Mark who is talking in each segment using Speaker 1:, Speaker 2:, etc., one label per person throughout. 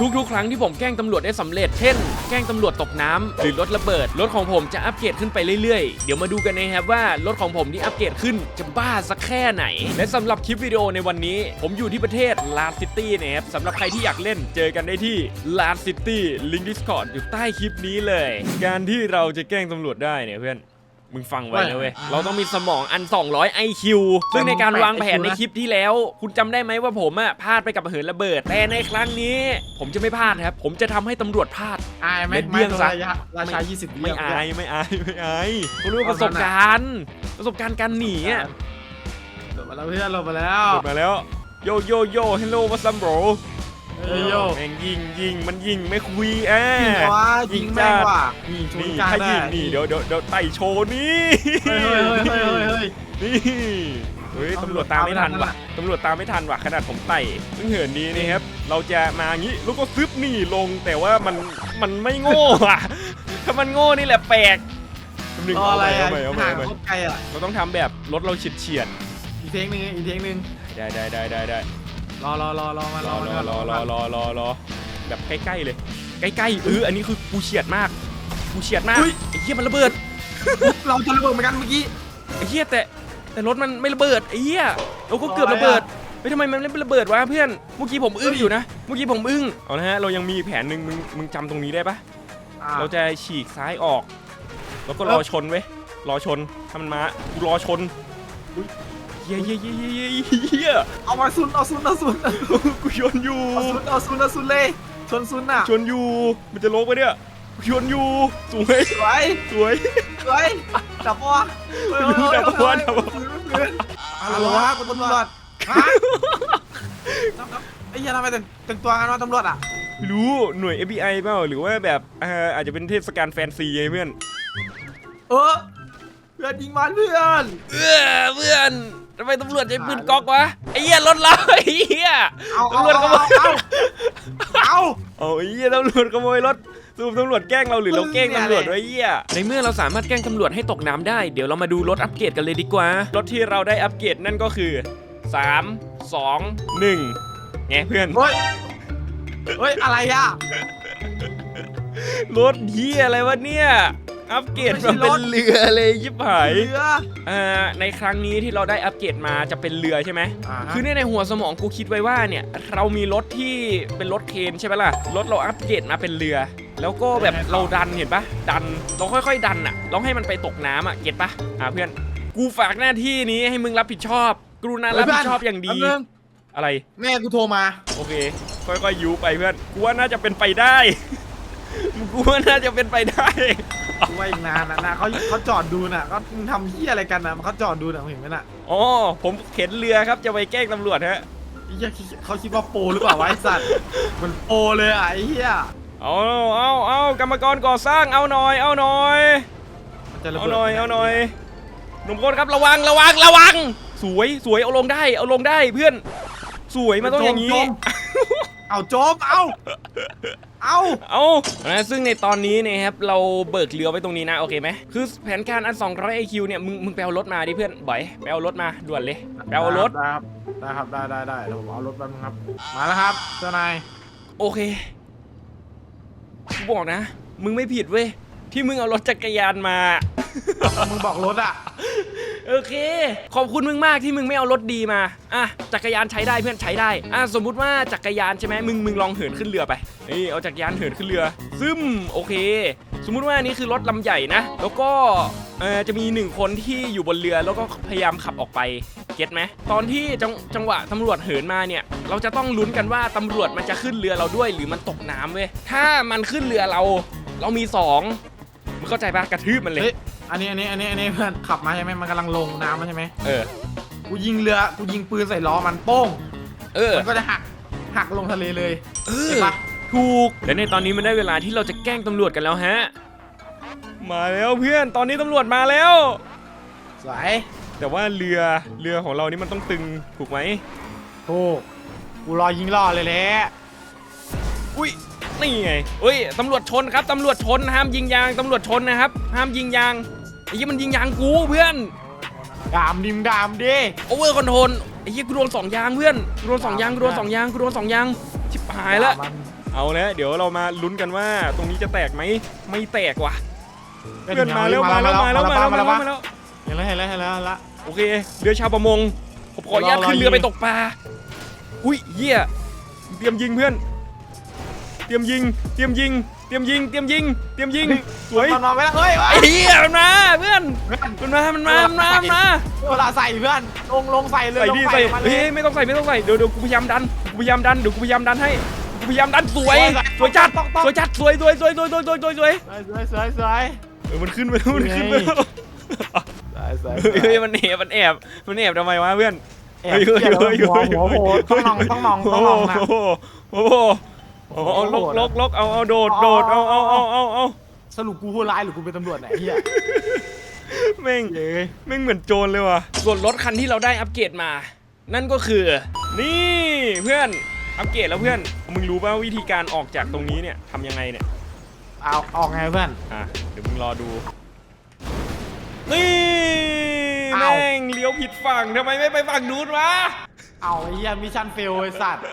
Speaker 1: ทุกๆ ครั้งที่ผมแกล้งตำรวจได้สำเร็จ เช่น แกล้งตำรวจตกน้ำหรือรถระเบิด รถของผมจะอัปเกรดขึ้นไปเรื่อยๆ เดี๋ยวมาดูกันนะครับว่ารถของผมที่อัปเกรดขึ้นจะบ้าสักแค่ไหน และสำหรับคลิปวิดีโอในวันนี้ ผมอยู่ที่ประเทศลาซิตี้นะครับสำหรับใครที่อยากเล่นเจอกันได้ที่ลาซิตี้ลิงก์ดิสคอร์ดอยู่ใต้คลิปนี้เลย การที่เราจะแกล้งตำรวจได้เนี่ยเพื่อน มึงฟังไว้นะเว้ย เราต้องมีสมองอัน 200 IQ ซึ่งในการวางแผนในคลิปที่แล้ว คุณจำได้ไหมว่าผมอะพลาดไปกับเหินระเบิด แต่ในครั้งนี้ ผมจะไม่พลาดครับ ผมจะทำให้ตำรวจพลาด
Speaker 2: อายไหม
Speaker 1: เม็ดเบี้ยงซะ
Speaker 2: ระยะราชา 20
Speaker 1: ไม่อายไม่อายไม่อายเขาเรียกว่าประสบการณ์ ประสบการณ์การหนีอะ
Speaker 2: หลบมาแล้วเพื่อนหลบมาแล้ว
Speaker 1: หมดมาแล้ว โยโยโยเฮลโลวัสัมโบร
Speaker 2: เฮ้ยโย
Speaker 1: แม่งยิงยิงมันยิงไม่คุยแอ
Speaker 2: ยิงเหรอวะยิงแม่งว่ะยิงชน
Speaker 1: นี่
Speaker 2: กลาง
Speaker 1: ถ้า
Speaker 2: ได้
Speaker 1: ยิงนี่เดี๋ยวเดี๋ยวเดี๋ยวไต่โชว์นี่
Speaker 2: เฮ้ยเฮ้ยเฮ้ยเฮ้ยเฮ้ย
Speaker 1: นี่เฮ้ย
Speaker 2: เอา
Speaker 1: ตำรวจตามไม่ทัน
Speaker 2: ตามไม่ทัน
Speaker 1: ว่ะตำรวจตามไม่ทันว่ะขนาดผมไต่ซึ่งเหินนี้นะครับเราจะมางี้แล้วก็ซึบหนี่ลงแต่ว่ามันมันไม่โง่อะถ้ามันโง่นี่แหละแปลกหนึ่ง
Speaker 2: รอ
Speaker 1: เอา
Speaker 2: อะไร
Speaker 1: ไป
Speaker 2: อะ
Speaker 1: เอาไปเอาไป
Speaker 2: ห่าง
Speaker 1: เอาไป
Speaker 2: โคตรไกลอะ
Speaker 1: เราต้องทำแบบรถเราเฉียดเฉียด
Speaker 2: อีกเทคนึงอีกเทคนึง
Speaker 1: ๆได้ได้ได้ได้ได้
Speaker 2: รอรอรอรอมารร
Speaker 1: อ
Speaker 2: อ
Speaker 1: ร
Speaker 2: มา
Speaker 1: อรอรอรอรอรอแบบใกล้ๆเลย ใกล้ๆเอออันนี้คือกูเฉียดมากกูเฉียดมากไอ้เหี้ยมันระเบิด
Speaker 2: เราจะระเบิดเหมือนกันเมื่อกี้
Speaker 1: ไอ้เหี้ยแต่แต่รถมันไม่ระเบิดไอ้เหี้ยเราก็เกือบระเบิดเฮ้ยทำไมมันไม่ระเบิดวะเพื่อนเมื่อกี้ผมอึ้งอยู่นะเมื่อกี้ผมอึ้งเอาละฮะเรายังมีอีกแผนหนึ่งมึงมึงจำตรงนี้ได้ปะ
Speaker 2: อะ
Speaker 1: เราจะฉีกซ้ายออก แล้วก็รอชนเว้ยรอชนถ้ามันมากูรอชน อุ๊ยเฮียเฮียเฮียเฮียเฮีย
Speaker 2: เอามาซุนเอาซุนเอาซุน
Speaker 1: กูชนอยู่
Speaker 2: เอาซุนเอาซุนเอาซุนเลยชนซุนอะ
Speaker 1: ชนอยู่ มันจะลงไปเนี่ยกูชนอยู่สวย
Speaker 2: สวย
Speaker 1: สวย
Speaker 2: สวยจับปะวะเฮ้ยเฮ้ยเฮ้ย
Speaker 1: จับปะวะจับปะวะ
Speaker 2: เฮ้ยอะไรวะคุณตำรวจฮะไอ้เหี้ยทำไมแต่งแต่งตัวกันวะตำรวจอะ
Speaker 1: ไม่รู้หน่วย FBI เปล่าหรือว่าแบบเอ่ออาจจะเป็นเทศกาลแฟนซีไงเพื่อน
Speaker 2: เออเพื่อนยิงมันเพื่อน
Speaker 1: เออเพื่อน ทำไมตำรวจใช้ปืนก๊อกวะไอ้เหี้ยรถเราไอ้เหี้ย
Speaker 2: เอาเอา
Speaker 1: ตำรวจขโมย
Speaker 2: เอาเอา
Speaker 1: เอาไอ้เหี้ยตำรวจขโมยรถสรุปตำรวจแกล้งเราหรือเราแกล้งตำรวจไว้เหี้ยในเมื่อเราสามารถแกล้งตำรวจให้ตกน้ำได้เดี๋ยวเรามาดูรถอัปเกรดกันเลยดีกว่า รถที่เราได้อัปเกรดนั่นก็คือ 3 2 1ไงเพื่อน
Speaker 2: เฮ้ยเฮ้ยอะไรอะ
Speaker 1: รถเหี้ยอะไรวะเนี่ย อัปเกรด
Speaker 2: ไม่ใช่
Speaker 1: มาเป็น
Speaker 2: รถ
Speaker 1: เรือเลยยิบหาย
Speaker 2: เรือ
Speaker 1: อ่าในครั้งนี้ที่เราได้อัปเกรดมาจะเป็นเรือใช่ไหม
Speaker 2: อ่าฮะ
Speaker 1: คือในในหัวสมองกูคิดไว้ว่าเนี่ย เรามีรถที่เป็นรถเคนใช่ไหมล่ะ รถเราอัปเกรดมาเป็นเรือ แล้วก็แบบเราดันเห็นปะดัน เราค่อยๆ ดันอะ เราให้มันไปตกน้ำอะ เก็ตปะอ่าเพื่อน กูฝากหน้าที่นี้ให้มึงรับผิดชอบ กรุณารับผิดชอบอย่างดี
Speaker 2: แป๊บนึง
Speaker 1: อะไร
Speaker 2: แม่กูโทรมา
Speaker 1: โอเค ค่อยๆยูไปเพื่อน กูว่าน่าจะเป็นไปได้ กูว่าน่าจะเป็นไปได้
Speaker 2: กูว่าอีกนานนะนะเขาเขาจอดดูน่ะเขามึงทำเหี้ยอะไรกันน่ะเขาจอดดูน่ะมึงเห็นไหมน่ะ
Speaker 1: อ๋อผมเข็นเรือครับจะไปแกล้งตำรวจฮะ
Speaker 2: ไอ้เหี้ยคิดเขาคิดว่าโปรหรือเปล่าวะไอ้สัตว์มันโปรเลยอะไอ้เหี้ย
Speaker 1: เอาเอาเอากรรมกรก่อสร้างเอาหน่อย เอาหน่อย
Speaker 2: มันจะระ
Speaker 1: เอา
Speaker 2: เบิด
Speaker 1: หน่อยเอาหน่อยหนุ่มคนครับระวังระวังระวัง สวยสวยเอาลงได้ เอาลงได้เพื่อน สวยมันต้องอย่างนี้
Speaker 2: นี้เอาโจมเอา เอา
Speaker 1: เอานะซึ่งในตอนนี้เนะครับเราเบิกเรือไว้ตรงนี้นะโอเคไหมคือแผนการอัน200 IQ เนี่ยมึงมึงไปเอารถมาดิเพื่อนบ่อยไปเอารถมาด่วนเลยไปเอารถ
Speaker 2: ได้ครับได้ครับได้ได้ได้เดี๋ยวผมเอารถแป๊บนึงครับ มาแล้วครับเจ้านาย
Speaker 1: โอเคกูบอกนะ มึงไม่ผิดเว้ยที่มึงเอารถจักรยานมา
Speaker 2: มึงบอกรถอะ
Speaker 1: โอเค ขอบคุณมึงมากที่มึงไม่เอารถดีมา อะ จักรยานใช้ได้เพื่อนใช้ได้ อะ สมมุติว่าจักรยานใช่ไหมมึงมึงลองเหินขึ้นเรือไปนี่เอาจักรยานเหินขึ้นเรือ ซึมโอเค สมมุติว่าอันนี้คือรถลำใหญ่นะ แล้วก็เออจะมีหนึ่งคนที่อยู่บนเรือแล้วก็พยายามขับออกไปเก็ตไหมตอนที่จังจังหวะตำรวจเหินมาเนี่ย เราจะต้องลุ้นกันว่าตำรวจมันจะขึ้นเรือเราด้วยหรือมันตกน้ำเว้ยถ้ามันขึ้นเรือเรา เรามีสองมึงเข้าใจปะกระทืบมันเลย
Speaker 2: อันนี้อันนี้อันนี้อันนี้เพื่อนขับมาใช่ไหมมันกำลังลงน้ำมาใช่ไหม
Speaker 1: เออ
Speaker 2: กูยิงเรือกูยิงปืนใส่ล้อมันโป้ง
Speaker 1: เออ
Speaker 2: มันก็จะหักหักลงทะเลเลย
Speaker 1: เอ
Speaker 2: เห็
Speaker 1: อน
Speaker 2: ปะ
Speaker 1: ถูก และในตอนนี้มันได้เวลาที่เราจะแกล้งตำรวจกันแล้วฮะ มาแล้วเพื่อน ตอนนี้ตำรวจมาแล้ว
Speaker 2: สวย
Speaker 1: แต่ว่าเรือ เรือของเรานี่มันต้องตึง ถูกไหม
Speaker 2: ถูกกูรอยิงล่อเลยแหละ
Speaker 1: อุ้ย นี่ไงอุ้ย ตำรวจชนครับ ตำรวจชน ห้ามยิงยาง ตำรวจชนนะครับ ห้ามยิงยาง ไอ้ยี่มันยิงยางกูเพื่อน
Speaker 2: ดามดิมดามดิ
Speaker 1: โอเวอร์คอนโทรลไอ้ยี่กูโดนสองยางเพื่อนกูโดนสองยางกูโดนสองยางกูโดนสองยางชิบหายละ
Speaker 2: ด่มัน
Speaker 1: อเอาแล้วเดี๋ยวเรามาลุ้นกันว่าตรงนี้จะแตกไหมไม่แตกว่ะเพื่อนมาแล้วมาแล้วมาแล้วมาแล้วมาแล้วมาแล้ว
Speaker 2: เห็นแล้วเห็นแล้วเห็นแล้วเห็นแล้ว
Speaker 1: โอเคเรือชาวประมงผมขออนุญาตขึ้นเรือไปตกปลาอุ้ยเหี้ยเตรียมยิงเพื่อน เตรียมยิง เตรียมยิง เตรียมยิง เตรียมยิง เตรียมยิง สวย
Speaker 2: มันมาไม่ได้เฮ้ย
Speaker 1: ไอ้เหี้ยมันมาเพื่อน
Speaker 2: เพื่อน
Speaker 1: มันมา มันมา มันมามันมา
Speaker 2: เวลาใส่เพื่อน ลงลงใส่เลย
Speaker 1: ใส่ดิ
Speaker 2: ลง
Speaker 1: ใส่
Speaker 2: มาเล
Speaker 1: เฮ้
Speaker 2: ย
Speaker 1: ยไม่ต้องใส่ไม่ต้องใส่เดี๋ยวเดี๋ยวกูพยายามดัน กูพยายามดัน เดี๋ยวกูพยายามดันให้ กูพยายามดันสวย สวยจัด สวยจัด สวยสวยสวยสวยสวยสวยสวยสวย
Speaker 2: สวยสวยสวย
Speaker 1: เออมันขึ้นไปแล้วมันขึ้นไปแล้ว
Speaker 2: สวยสวย
Speaker 1: เฮ้ยมันแอบมันแอบมันแอบทำไมวะเพื่อน
Speaker 2: แอบเกี่ยวหัวหัวโผล่ต้องมองต้องมองต้องมองนะ
Speaker 1: โอ้โห โอ้โหโอ้โหเอาลกลกลกเอาเอาโดดโดดเอาเอาเอาเอาเอา
Speaker 2: สรุปกูผู้ร้ายหรือกูเป็นตำรวจไหนยเฮีย
Speaker 1: แม่ง
Speaker 2: เย้ย
Speaker 1: แม่งเหมือนโจรเลยว่ะส่วนรถคันที่เราได้อัปเกรดมา นั่นก็คือ นี่เพื่อนอัปเกรดแล้วเพื่อน มึงรู้ป่าววิธีการออกจากตรงนี้เนี่ยทำยังไงเนี่ย
Speaker 2: เอาออกไงเพื่อน
Speaker 1: อะเดี๋ยวมึงรอดูนี่
Speaker 2: อ้าว
Speaker 1: แม่งเลี้ยวผิดฝั่งทำไมไม่ไปฝั่งนู้นวะ
Speaker 2: เอาไอ้เฮียมิชชั่นเฟลไอ้สัตว์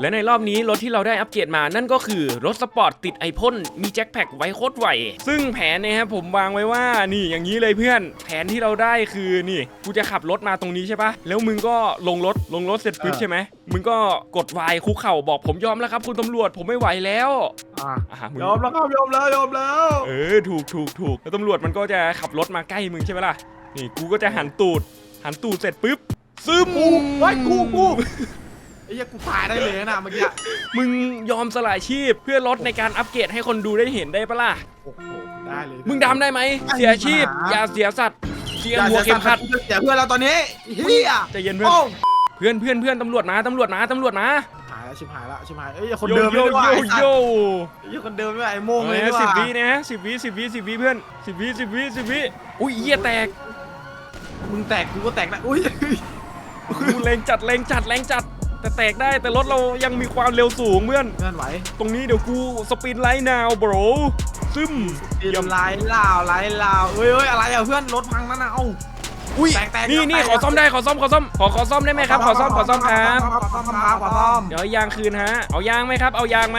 Speaker 1: และในรอบนี้รถที่เราได้อัปเกรดมานั่นก็คือรถสปอร์ตติดไอพ่นมีแจ็คแพ็กไว้โคตรไหว ซึ่งแผนเนยครับผมวางไว้ว่านี่อย่างนี้เลยเพื่อน แผนที่เราได้คือนี่กูจะขับรถมาตรงนี้ใช่ปะแล้วมึงก็ลงรถลงรถเสร็จปุ๊บใช่ไหมมึงก็กดวายคุกเข่าบอกผมยอมแล้วครับ คุณตำรวจผมไม่ไหวแล้ว
Speaker 2: อะ
Speaker 1: อะมึง
Speaker 2: ยอมแล้วครับยอมแล้วยอมแล้ว
Speaker 1: เออถูกถูกถูกแล้วตำรวจมันก็จะขับรถมาใกล้มึงใช่ไหมล่ะนี่กูก็จะหันตูดหันตูดเสร็จปุ๊บซึม
Speaker 2: กูไว้ยกูกูไอ้ เฮียกูตายได้เลยนะเมื่อกี้
Speaker 1: มึงยอมสละชีพเพื่อลดในการอัปเกรดให้คนดูได้เห็นได้ปะล่ะ
Speaker 2: โอ้โหได้เลย
Speaker 1: มึงทำได้ไหม เสียชีพ อย่าเสียสัตว์เสียหัวเข็มขัด
Speaker 2: เสียเพื่อนเราตอนนี้เฮีย
Speaker 1: ใจเย็นเพื่อน
Speaker 2: โอ้
Speaker 1: เพื่อนเพื่อนเพื่อนตำรวจมาตำรวจมาตำรวจมา
Speaker 2: หายแล้วชิบหายแล้วชิบหายเอ้ยคน
Speaker 1: โย
Speaker 2: เดิม
Speaker 1: โย
Speaker 2: ไม่ได้ว่า
Speaker 1: โย
Speaker 2: ไอ้สัต
Speaker 1: โย
Speaker 2: ว์ไอ้คนเดิมไม่ว่าไอ้โม่งเลย
Speaker 1: เอ
Speaker 2: ดี
Speaker 1: อกสิบ
Speaker 2: ว่า
Speaker 1: วินะสิบวิสิบวิสิบวิเพื่อนสิบวิสิบวิสิบวิอุ้ยเหี้ยแตก
Speaker 2: มึงแตกกูก็แตกนะอุ้ย
Speaker 1: กูแรงจัดแรงจัดแรงจัด แต่แตกได้แต่รถเรายังมีความเร็วสูงเพื่อน
Speaker 2: เพื่อนไหว
Speaker 1: ตรงนี้เดี๋ยวกูสปินไลท์นาวบรซึม
Speaker 2: เยี่ยมไล่ลาวไล่ลาวเอ้ยเอ้ยอะไรอะเพื่อนรถพังนั่นน่ะเอ้า
Speaker 1: อุ้ย
Speaker 2: แตกแตก
Speaker 1: นี่นี่
Speaker 2: แตก
Speaker 1: ขอซ่อมได้ขอซ่อมขอซ่อมขอขอซ่อมได้ไหมครับขอซ่อมขอซ่อมครับ
Speaker 2: ขอซ่อมครับขอซ่อม
Speaker 1: เดี๋ยวยางคืนฮะเอายางไหมครับ เอายางไหม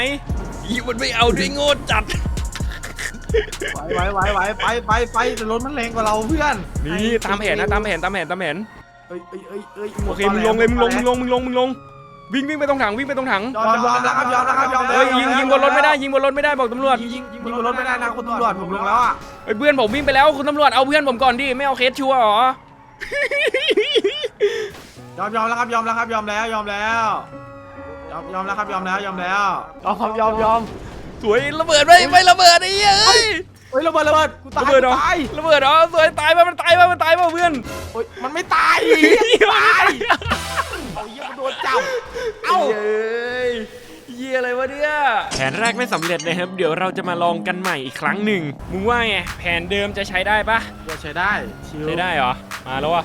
Speaker 1: อีมันไม่เอาด้วยโง่จัด
Speaker 2: ไหวไหวไหวไหวไปไปไปแต่รถมันแรงกว่าเราเพื่อน
Speaker 1: นี่ตามแผนนะตามแผนตามแผนตามแผน
Speaker 2: เอ้ยเอ้ยเอ้ยเอ้ย
Speaker 1: โอเคมึงลงเลยมึงลงมึงลงมึงลงมึงลง วิ่งวิ่งไปตรงถังวิ่งไปตรงถัง
Speaker 2: ยอมยอมแล้วครับยอมแล้วครับยอมแล้ว
Speaker 1: เฮ้ยยิงยิงบนรถไม่ได้ยิงบนรถไม่ได้บอกตำรวจ
Speaker 2: ยิงยิงยิงบนรถไม่ได้นะคุณตำรวจผมลงแล้วอะ
Speaker 1: เฮ้ยเพื่อนผมวิ่งไปแล้วคุณตำรวจเอาเพื่อนผมก่อนดิไม่เอาเคสชัวร์เหรอย
Speaker 2: อมยอมแล้วครับยอมแล้วครับยอมแล้วยอมแล้วยอมยอมแล้วครับยอมแล้วยอมแล้วยอมครับยอมยอม
Speaker 1: สวยระเบิดไปไม่ระเบิดไอ้เหี้ยเอ้ย
Speaker 2: เฮ้ยระเบิดระเบิดกูตาย
Speaker 1: ระเบิดเหรอ
Speaker 2: กูตาย
Speaker 1: ระเบิดเหรอสวยตายป่ะมันตายป่ะมันตายป่ะเพื่อน
Speaker 2: เฮ้ยมันไม่ตายเหี้ยตาย เอ้า
Speaker 1: เย้ยเยี่ยอะไรวะเนี่ย แผนแรกไม่สำเร็จนะครับ เดี๋ยวเราจะมาลองกันใหม่อีกครั้งหนึ่งมึงว่าไงแผนเดิมจะใช้ได้ปะ
Speaker 2: ใช้ได้ชิว
Speaker 1: ใช้ได้เหรอ มาแล้ววะ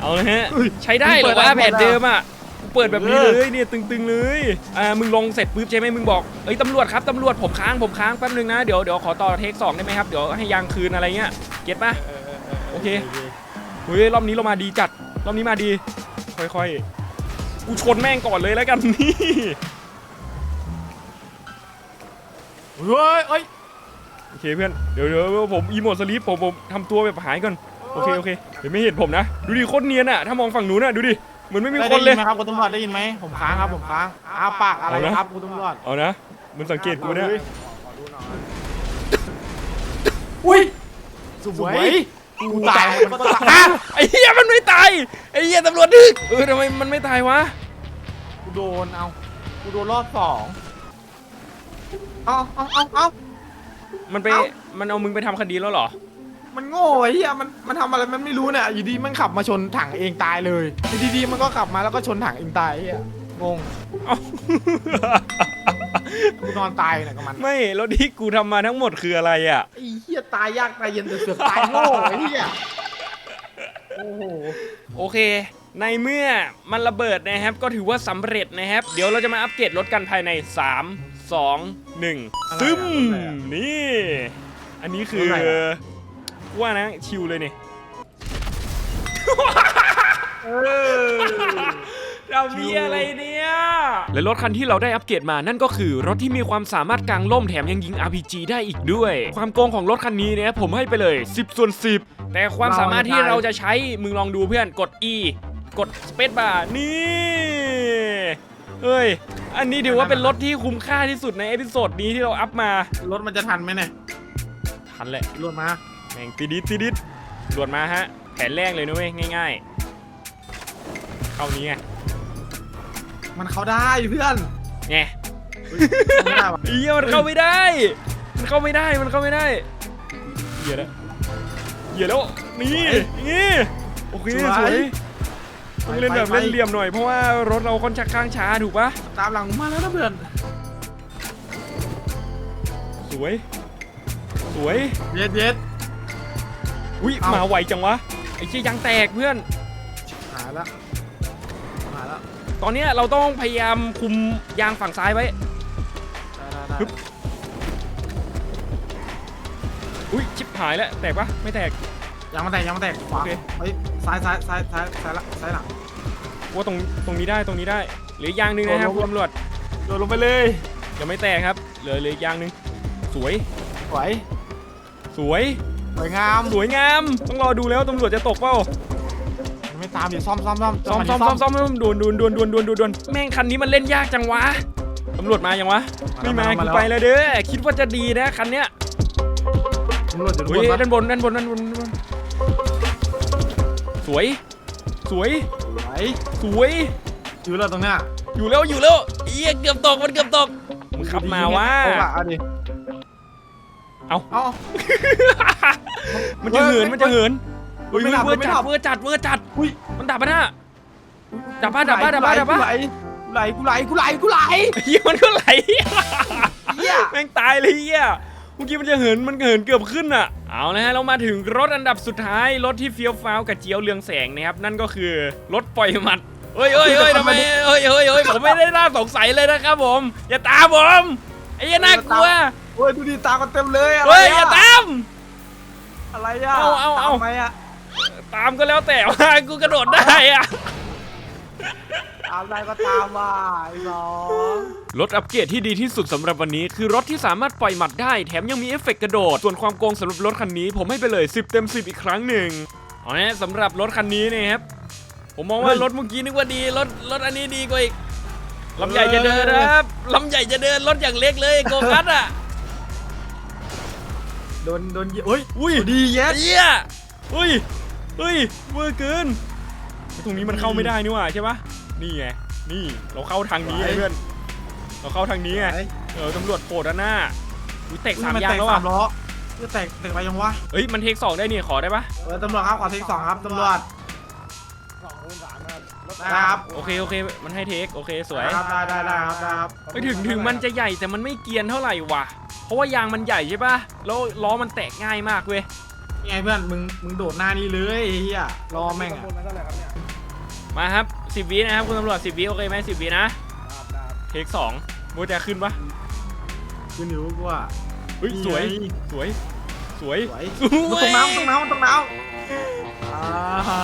Speaker 1: เอาเลยฮะ
Speaker 2: เฮ้ย
Speaker 1: ใช้ได้เหรอ
Speaker 2: เปิดได้
Speaker 1: วะแผน
Speaker 2: เปิดได้
Speaker 1: เดิมอะกูเปิดแบบนี้
Speaker 2: เออ
Speaker 1: เลยเนี่ยตึงๆเลยอ่ามึงลงเสร็จปุ๊บใช่ไหมมึงบอกเอ้ยตำรวจครับตำรวจผมค้างผมค้างแป๊บนึงนะเดี๋ยวเดี๋ยวขอต่อเทคสองได้ไหมครับเดี๋ยวให้ยางคืนอะไรเงี้ยเก็ตปะ โอเค เฮ้ยรอบนี้เรามาดีจัดรอบนี้มาดี ค่อยๆ กูชนแม่งก่อนเลยแล้วกันนี่
Speaker 2: เฮ้ยเอ้ย
Speaker 1: โอเคเพื่อนเดี๋ยวเดี๋ยวผมอีโมดสลีปผมผมทำตัวแบบหายก่อนโอเคโอเคเดี๋ยวไม่เห็นผมนะ ดูดิโคตรเนียนอะถ้ามองฝั่งนู้นอะดูดิเหมือนไม่มีคนเลย
Speaker 2: ได้ยินไหมครับคุณตำรวจได้ยินไหมผมค้างครับผมค้างอ้าปากอะไร
Speaker 1: เอานะ
Speaker 2: ครับคุณตำรวจ
Speaker 1: เอานะมึงสังเกตกูเนี่ย
Speaker 2: อุ้ยสวยกูตายมันก็ตาย
Speaker 1: ไอ้เหี้ยมันไม่ตายไอ้เหี้ยตำรวจดึกเออทำไมมันไม่ตายวะ
Speaker 2: กูโดนเอา กูโดนรอบสองเอาเอาเอาเอา
Speaker 1: มันไป
Speaker 2: เอ้า
Speaker 1: มันเอามึงไปทำคดีแล้วเหรอ
Speaker 2: มันโง่ไอ้เหี้ยมันมันทำอะไรมันไม่รู้เนี่ยอยู่ดีมันขับมาชนถังเองตายเลยอยู่ดีๆมันก็ขับมาแล้วก็ชนถังเองตายไอ้เหี้ยงง
Speaker 1: เอ้า
Speaker 2: กูนอนตายเนี่ยกับมัน
Speaker 1: ไม่แล้วที่กูทำมาทั้งหมดคืออะไรอะ
Speaker 2: ไอ้เหี้ยตายยากตายเย็นแต่เสือกตายโง่ไอ้เหี้ยโอ้โห
Speaker 1: โอเค ในเมื่อมันระเบิดนะครับ ก็ถือว่าสำเร็จนะครับ เดี๋ยวเราจะมาอัปเกรดรถกันภายใน 3 2 1 ซึมนี่ อันนี้คือ ว่านะชิวเลยนี่
Speaker 2: เออ
Speaker 1: เรามีอะไรเนี่ย และรถคันที่เราได้อัปเกรดมานั่นก็คือรถที่มีความสามารถกางล่มแถมยังยิง RPG ได้อีกด้วย ความโกงของรถคันนี้เนี่ยผมให้ไปเลย 10ส่วน10 แต่ความสามารถที่เราจะใช้มึงลองดูเพื่อนกด E กด Space Bar นี่เฮ้ย อันนี้ถือว่าเป็นรถที่คุ้มค่าที่สุดในเอพิโซดนี้ที่เราอัพมา
Speaker 2: รถมันจะทันไหมเนี่ย
Speaker 1: ทันแหละ
Speaker 2: รถมา
Speaker 1: แม่งติดิดติดิดด่วนมาฮะ แผนแรกเลยนะเว้ยง่าย ๆ เข้านี้ไง
Speaker 2: มันเข้าได้เพื่อน
Speaker 1: ไง
Speaker 2: เฮ้ยไม่ได้วะ
Speaker 1: เฮียมันเข้าไม่ได้ มันเข้าไม่ได้ มันเข้าไม่ได้เหี้ยแล้วเหี้ยแล้ว นี่ นี่ โอเคสวย ต้องเล่นแบบเล่นเหลี่ยมหน่อยเพราะว่ารถเราค่อนข้างช้าถูกปะ
Speaker 2: ตามหลังมาแล้วนะเพื่อน
Speaker 1: สวย สวย
Speaker 2: เย็ดเย็ด
Speaker 1: อุ้ย
Speaker 2: เอ้าม
Speaker 1: มาไวจังวะไอ้เชี่ยยางแตกเพื่อน
Speaker 2: หายละหายละ
Speaker 1: ตอนเนี้ยเราต้องพยายามคุมยางฝั่งซ้ายไว้
Speaker 2: ได้ได้ได้
Speaker 1: ฮึบ อุ้ยชิบหายแล้วแตกปะไม่แตก
Speaker 2: ยังมาแตกยังมาแตกขวา
Speaker 1: โอเค
Speaker 2: เฮ้ย ซ้ายซ้ายซ้ายซ้ายซ้ายละซ้ายหลัง
Speaker 1: ว่าตรงตรงนี้ได้ตรงนี้ได้ เหลืออกอยางหนึ่งนะครับ
Speaker 2: โด
Speaker 1: คุณ
Speaker 2: นลง
Speaker 1: ตำรวจ
Speaker 2: โดดลงไปเลย
Speaker 1: ยังไม่แตกครับ เหลือเหลืออกอยางหนึ่งสวย
Speaker 2: สวย
Speaker 1: สวย
Speaker 2: สวยงาม
Speaker 1: สวยงาม ต้องรอดูแล้วตำรวจจะตกเปล่า
Speaker 2: มันไม่ตามดิซ่อมซ่อมซ่อม
Speaker 1: ซ้อมซ้อมซ้อมซ้อมซ้อมดวนดวนดวนดวนดวนดวนดวนแม่งคันนี้มันเล่นยากจังวะตำรวจมายังวะไม่มากูไปแล้วเด้อคิดว่าจะดีนะคันเนี้ย
Speaker 2: ตำรวจจะ
Speaker 1: เฮ้ย
Speaker 2: รู้ว่า
Speaker 1: ด้านบนด้านบนด้านบนด้านบน สวย สวย
Speaker 2: ไหว
Speaker 1: สวย
Speaker 2: อยู่แล้วตรงเนี้ย
Speaker 1: อยู่แล้วอยู่แล้วเอี้ยเกือบตกมันเกือบตกมึงขับมาว่า
Speaker 2: เอาอะเอาดิ
Speaker 1: เอา
Speaker 2: เอา
Speaker 1: มันจะเหิน
Speaker 2: เฮ้ย
Speaker 1: มันจะเหิน
Speaker 2: เฮ้
Speaker 1: เฮ้
Speaker 2: ย
Speaker 1: ย
Speaker 2: ไม่
Speaker 1: เว
Speaker 2: ดั
Speaker 1: อบร์
Speaker 2: ไม่
Speaker 1: จั
Speaker 2: ดั
Speaker 1: ด
Speaker 2: บ
Speaker 1: เวอร์จัดเวอร์จัด
Speaker 2: อุ้ย
Speaker 1: มันดับปะน่ะ ดับปะดับปะดับปะดับปะ
Speaker 2: กูไหลกูไหลกูไหลกูไหล
Speaker 1: เฮียมันก็ไหล
Speaker 2: เหี้ย
Speaker 1: แม่งตายเลยเฮีย เมื่อกี้มันจะเหินมันเหินเกือบขึ้นอะ เอานะฮะเรามาถึงรถอันดับสุดท้ายรถที่เฟี้ยวฟ้าวกับเจียวเรืองแสงนะครับนั่นก็คือรถปล่อยหมัดเฮ้ยเฮ้ยเฮ้ยทำไมเฮ้ยเฮ้ยเฮ้ยผมไม่ได้น่าสงสัยเลยนะครับผม อย่าตามผมไอ้เหี้ยน่ากลัว
Speaker 2: โอ้ยดูดิตากันเต็มเลยอะไร
Speaker 1: เฮ้ยอย่า
Speaker 2: อะ
Speaker 1: ตาม
Speaker 2: อะไรอะ
Speaker 1: เอาเอาเอา
Speaker 2: ตมไหมอะ
Speaker 1: ตามก็แล้วแต่ว่ากูกระโดดได้อะ
Speaker 2: ตามได้ก็ตามว่าไอ้น้อง
Speaker 1: รถอัปเกรดที่ดีที่สุดสำหรับวันนี้ คือรถที่สามารถปล่อยหมัดได้ แถมยังมีเอฟเฟกต์กระโดด ส่วนความโกงสำหรับรถคันนี้ผมให้ไปเลย 10 เต็ม 10 อีกครั้งหนึ่งเอาเนี่ยสำหรับรถคันนี้เนี่ยครับผมมองว่ารถเมื่อกี้นึกว่าดีรถรถอันนี้ดีกว่าอีกลำใหญ่จะเดินนะครับลำใหญ่จะเดินรถอย่างเล็กเลยโกกัสอะ
Speaker 2: โดนโดนเหยียบเฮ้ย
Speaker 1: อุ้ย
Speaker 2: ดีเย็ด
Speaker 1: เฮียเฮ้ยเฮ้ยเวอร์เกินตรงนี้มันเข้าไม่ได้นี่หว่าใช่ปะ นี่ไง นี่เราเข้าทางนี้ไงเพื่อน เราเข้าทางนี้ไง เออตำรวจโผล่ด้านหน้าอุ้ยแตกสาม
Speaker 2: น
Speaker 1: ยาง
Speaker 2: แตก
Speaker 1: แล้ว
Speaker 2: สา
Speaker 1: อะ
Speaker 2: มล้อจะแตกแตกไปยังวะ
Speaker 1: เฮ้ยมันเทคสองได้นี่ขอได้ปะ
Speaker 2: เออตำรวจครับขอเทคสองครับตำรวจได้ครับ
Speaker 1: โอเคโอเคมันให้เทคโอเคสวย
Speaker 2: ได้ครับได้ได้ได้ครับได้ครับ
Speaker 1: ไปถึงถึงมันจะใหญ่แต่มันไม่เกรียนเท่าไหร่ว่ะ เพราะว่ายางมันใหญ่ใช่ปะแล้วล้อมันแตกง่ายมากเว้ย
Speaker 2: นี่ไงเพื่อนมึงมึงโดดหน้านี่เลยไอ้เฮียรอแม่งอะ
Speaker 1: มาครับสิบวินะครับคุณตำรวจสิบวิโอเคไหมสิบวินะเทคสองโมจะขึ้นปะ
Speaker 2: ขึ้นอยู่กูว่า
Speaker 1: เฮ้ยสวย
Speaker 2: นี่ไง
Speaker 1: สวยสวย
Speaker 2: สวย
Speaker 1: สวย
Speaker 2: ตรงน้ำตรงน้ำตรงน้ำอ้า
Speaker 1: อ้า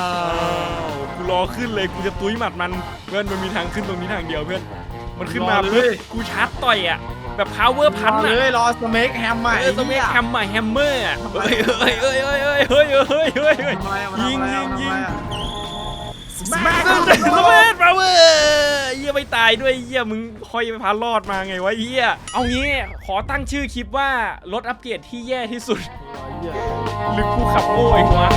Speaker 1: ววกูรอขึ้นเลยกูจะตุ้ยหมัดมันเพื่อนมันมีทางขึ้นตรงนี้ทางเดียวเพื่อนมันขึ้นมา
Speaker 2: เล
Speaker 1: เพื่อยกูชาร์จต่อยอะแบบ power พัน
Speaker 2: รอ
Speaker 1: อะ
Speaker 2: เลยรอสเมกแฮมใหม่
Speaker 1: เออต้องมีแฮมใหม่แฮมเมอร์อะเฮ้ยเฮ้ยเฮ้ยเฮ้ยเฮ้ยเฮ้ยเฮ้ยเฮ้ยเฮ้ย
Speaker 2: ทำอะไรอะมัน
Speaker 1: ยิง
Speaker 2: ทำอะไร
Speaker 1: ยิ
Speaker 2: อะ
Speaker 1: ง
Speaker 2: มันทำอะไร
Speaker 1: ยิง
Speaker 2: อะ
Speaker 1: ส
Speaker 2: ส
Speaker 1: เป
Speaker 2: แมาก
Speaker 1: ซ์เดนเวทมาเว้ยเยี่ยไม่ตายด้วยเยี่ยมึงคอยไปพารอดมาไงวะเยี่ยเอางี้ขอตั้งชื่อคลิปว่ารถอัปเกรดที่แย่ที่สุดหรือกูขับโง่เองวะ